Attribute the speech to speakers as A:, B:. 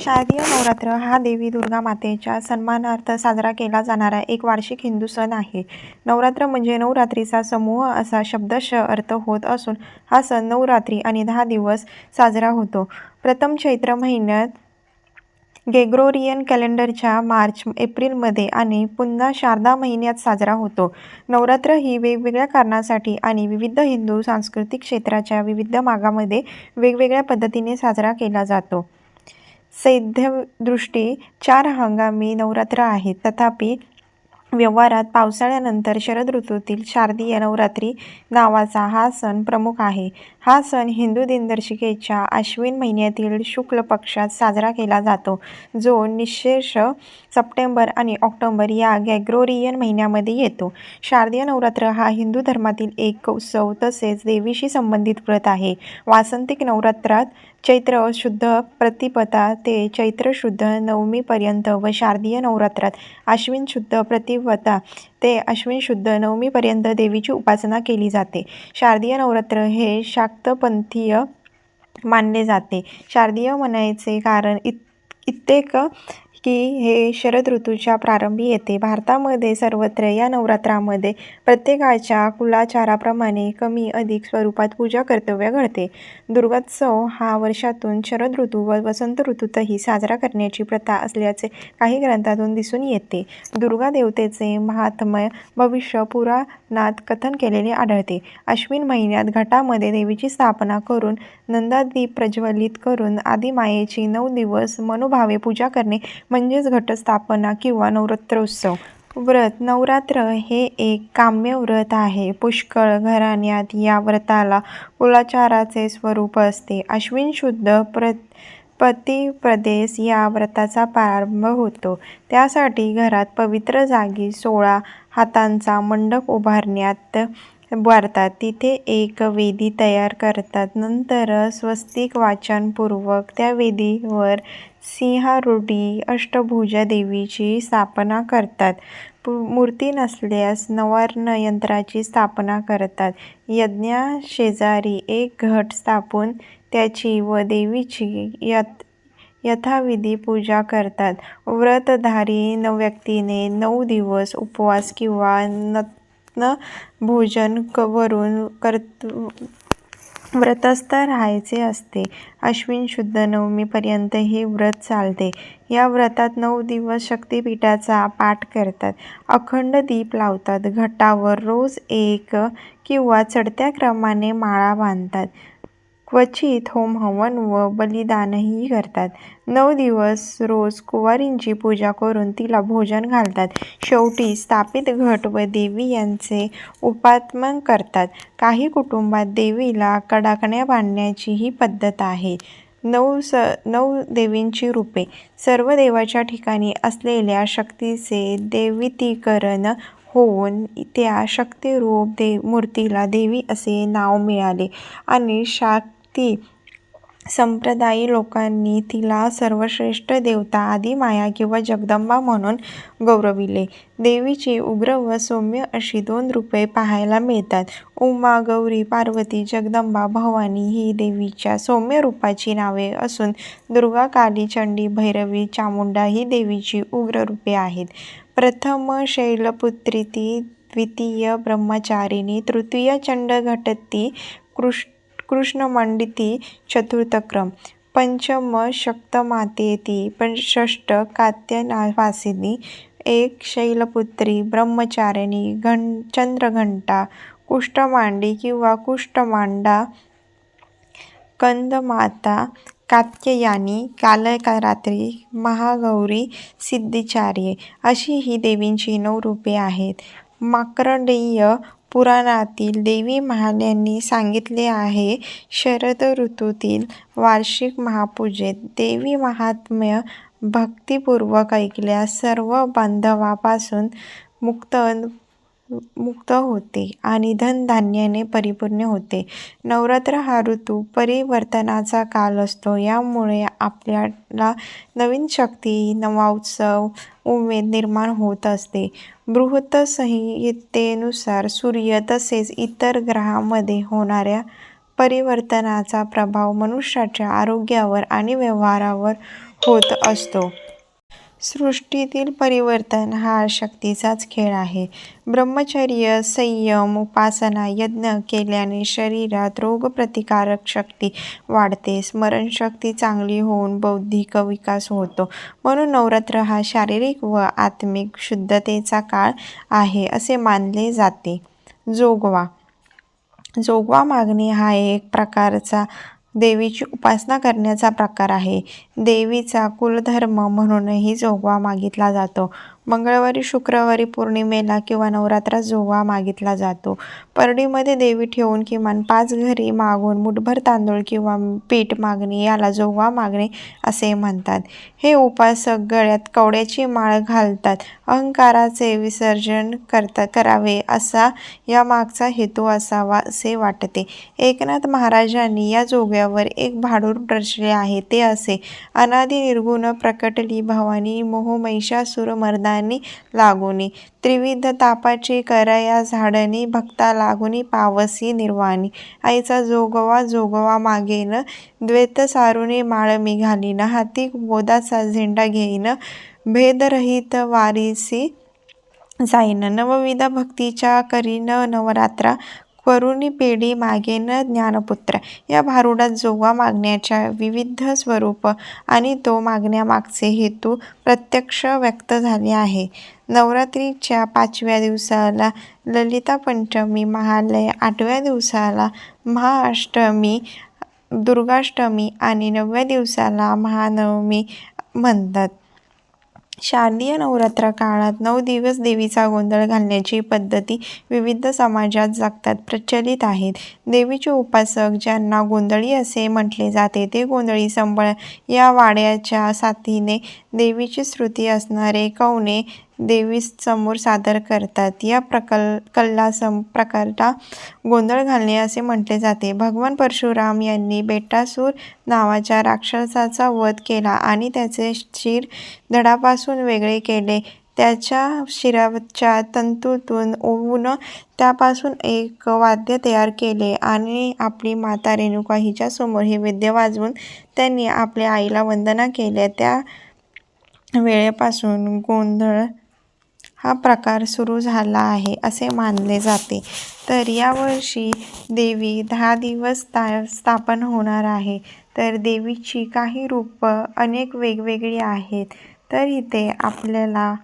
A: शारदीय नवरात्र हा देवी दुर्गा मातेच्या सन्मानार्थ साजरा केला जाणारा एक वार्षिक हिंदू सण आहे. नवरात्र म्हणजे नवरात्रीचा समूह असा शब्दशः अर्थ होत असून हा सण नवरात्री आणि दहा दिवस साजरा होतो. प्रथम चैत्र महिन्यात ग्रेगोरियन कॅलेंडरच्या मार्च एप्रिलमध्ये आणि पुन्हा शारदा महिन्यात साजरा होतो. नवरात्र ही वेगवेगळ्या कारणासाठी आणि विविध हिंदू सांस्कृतिक क्षेत्राच्या विविध मागामध्ये वेगवेगळ्या पद्धतीने साजरा केला जातो. सैद्धांतिकदृष्ट्या चार हंगामी नवरात्र आहेत. तथापि, व्यवहारात पावसाळ्यानंतर शरद ऋतूतील शारदीय नवरात्री नावाचा हा सण प्रमुख आहे. हा सण हिंदू दिनदर्शिकेच्या आश्विन महिन्यातील शुक्ल पक्षात साजरा केला जातो, जो निशेष सप्टेंबर आणि ऑक्टोबर या गॅग्रोरियन महिन्यामध्ये येतो. शारदीय नवरात्र हा हिंदू धर्मातील एक उत्सव तसेच देवीशी संबंधित व्रत आहे. वासंतिक नवरात्रात चैत्र शुद्ध प्रतिपदा ते चैत्र शुद्ध नवमीपर्यंत व शारदीय नवरात्रात आश्विन शुद्ध प्रतिपदा ते अश्विन शुद्ध नवमीपर्यंत देवीची उपासना केली जाते. शारदीय नवरात्र हे शाक्तपंथीय मानले जाते. शारदीय म्हणायचे कारण इत कित्येक की हे शरद ऋतूच्या प्रारंभी येते. भारतामध्ये सर्वत्र या नवरात्रामध्ये प्रत्येकाच्या कुलाचाराप्रमाणे कमी-अधिक स्वरूपात पूजा कर्तव्य घडते. दुर्गोत्सव हा वर्षातून शरद ऋतू व वसंत ऋतूतही साजरा करण्याची प्रथा असल्याचे काही ग्रंथातून दिसून येते. दुर्गा देवतेचे माहात्म्य भविष्य पुराणात कथन केलेले आढळते. अश्विन महिन्यात घटामध्ये देवीची स्थापना करून नंदादीप प्रज्वलित करून आदिमायेची नऊ दिवस मनोभावे पूजा करणे म्हणजेच घटस्थापना किंवा नवरात्रोत्सव. व्रत नवरात्र हे एक काम्य व्रत आहे. पुष्कळ घराण्यात या व्रताला कुलाचाराचे स्वरूप असते. अश्विन शुद्ध प्रतिपदेस या व्रताचा प्रारंभ होतो. त्यासाठी घरात पवित्र जागी सोळा हातांचा मंडप उभारण्यात उभारतात. तिथे एक वेदी तयार करतात. नंतर स्वस्तिक वाचनपूर्वक त्या वेदीवर सिंहारुढी अष्टभुजा देवीची स्थापना करतात. मूर्ती नसल्यास नवार्ण यंत्राची स्थापना करतात. यज्ञाशेजारी एक घट स्थापून त्याची व देवीची यथाविधी पूजा करतात. व्रतधारी व्यक्तीने नऊ दिवस उपवास किंवा नक्तभोजन करून व्रतस्थ राहायचे असते. अश्विन शुद्ध नवमीपर्यंत हे व्रत चालते. या व्रतात नऊ दिवस शक्तिपीठाचा पाठ करतात. अखंड दीप लावतात. घटावर रोज एक किंवा चढत्या क्रमाने माळा बांधतात. क्वचित होम-हवन व बलिदानही करतात. नऊ दिवस रोज कुवारींची पूजा करून तिला भोजन घालतात. शेवटी स्थापित घट व देवी यांचे उपात्मन करतात. काही कुटुंबात देवीला कडाकण्या बांधण्याचीही पद्धत आहे. नऊ देवींची रूपे सर्व देवाच्या ठिकाणी असलेल्या शक्तीचे दैवितीकरण होऊन त्या शक्तिरूप मूर्तीला देवी असे नाव मिळाले आणि ती संप्रदायी लोकांनी तिला सर्वश्रेष्ठ देवता आदिमाया किंवा जगदंबा म्हणून गौरविले. देवीची उग्र व सौम्य अशी दोन रूपे पाहायला मिळतात. उमा, गौरी, पार्वती, जगदंबा, भवानी ही देवीच्या सौम्य रूपाची नावे असून दुर्गा, काली, चंडी, भैरवी, चामुंडा ही देवीची उग्र रूपे आहेत. प्रथम शैलपुत्री ती द्वितीय ब्रह्मचारिणी, तृतीय चंडघटती, कृष्णामांडिती, चतुर्थ चतुर्थक्रम पंचम शक्तमातेति, पंचष्ट कात्यनावासिनी एक शैलपुत्री, ब्रह्मचारिणी, चंद्रघंटा, कुष्ठमांडी किंवा कुष्ठमांडा कंदमाता कात्यायनी, कालरात्री, महागौरी, सिद्धिचार्य अशी ही देवींची नऊ रूपे आहेत. माकरंडेय पुराणातील देवी महाल्यांनी सांगितले आहे. शरद ऋतूतील वार्षिक महापूजेत देवी महात्म्य भक्तिपूर्वक ऐकल्यास सर्व बंधनापासून मुक्त होते आणि धनधान्याने परिपूर्ण होते. नवरात्र हा ऋतू परिवर्तनाचा काल असतो. यामुळे आपल्याला नवीन शक्ती, नवा उत्साह, उमेद निर्माण होत असते. बृहत संहितेनुसार सूर्य तसेच इतर ग्रहांमध्ये होणाऱ्या परिवर्तनाचा प्रभाव मनुष्याच्या आरोग्यावर आणि व्यवहारावर होत असतो. सृष्टीतील परिवर्तन हा शक्तीचाच खेळ आहे. ब्रह्मचर्य संयम उपासना यज्ञ केल्याने शरीरात रोगप्रतिकारक शक्ती वाढते. स्मरणशक्ती चांगली होऊन बौद्धिक विकास होतो. म्हणून नवरात्र हा शारीरिक व आत्मिक शुद्धतेचा काळ आहे असे मानले जाते. जोगवा. जोगवा मागणी हा एक प्रकारचा देवीची उपासना करण्याचा प्रकार आहे. देवीचा कुलधर्म म्हणूनही जोगवा मागितला जातो. मंगळवारी शुक्रवारी पौर्णिमेला किंवा नवरात्रात जोवा मागितला जातो. परडीमध्ये देवी ठेवून किमान पाच घरी मागून मुठभर तांदूळ किंवा पीठ मागणे याला जोवा मागणे असे म्हणतात. हे उपासक गळ्यात कवड्याची माळ घालतात. अहंकाराचे विसर्जन करता करावे असा या मागचा हेतू असावा असे वाटते. एकनाथ महाराजांनी या जोग्यावर एक भाडूर रचले आहे ते असे. अनादि निर्गुण प्रकटली भवानी मोहमैषासुर महिषासुर मर्दानी लागुनी. त्रिविध तापाची करया झाडनी भक्ता लागुनी पावसी निर्वाणी. आईचा जोगवा जोगवा मागेन. द्वैत सारुनी माळ मी घालीन हाती बोधाचा झेंडा घेईन. भेदरहित वारीसी जाईन. नवविध भक्तीच्या करीन नवरात्रा. करुणी पेढी न ज्ञानपुत्र. या भारुडात जोगा मागण्याच्या विविध स्वरूप आणि तो मागण्यामागचे हेतू प्रत्यक्ष व्यक्त झाले आहे. नवरात्रीच्या पाचव्या दिवसाला ललिता पंचमी महालय आठव्या दिवसाला महाअष्टमी दुर्गाष्टमी आणि नवव्या दिवसाला महानवमी म्हणतात. शारदीय नवरात्र काळात नऊ दिवस देवीचा गोंधळ घालण्याची पद्धती विविध समाजात जगतात प्रचलित आहेत. देवीचे उपासक ज्यांना गोंधळी असे म्हटले जाते ते गोंधळी संबळ या वाड्याच्या साथीने देवीची श्रुती असणारे कवने देवीसमोर सादर करतात. या प्रकल कल्ला सम प्रकारला गोंधळ घालणे असे म्हटले जाते. भगवान परशुराम यांनी बेटासूर नावाच्या राक्षसाचा वध केला आणि त्याचे शिर धडापासून वेगळे केले. त्याच्या शिराच्या तंतूतून ओवून त्यापासून एक वाद्य तयार केले आणि आपली माता रेणुका हिच्यासमोर हे वेद्य वाजवून त्यांनी आपल्या आईला वंदना केल्या. त्या वेळेपासून गोंधळ हा प्रकार सुरू झाला आहे असे मानले जाते. तर यावर्षी देवी दहा दिवस ता स्थापन होणार आहे. तर देवीची काही रूपं अनेक वेगवेगळी आहेत. तर इथे आपल्याला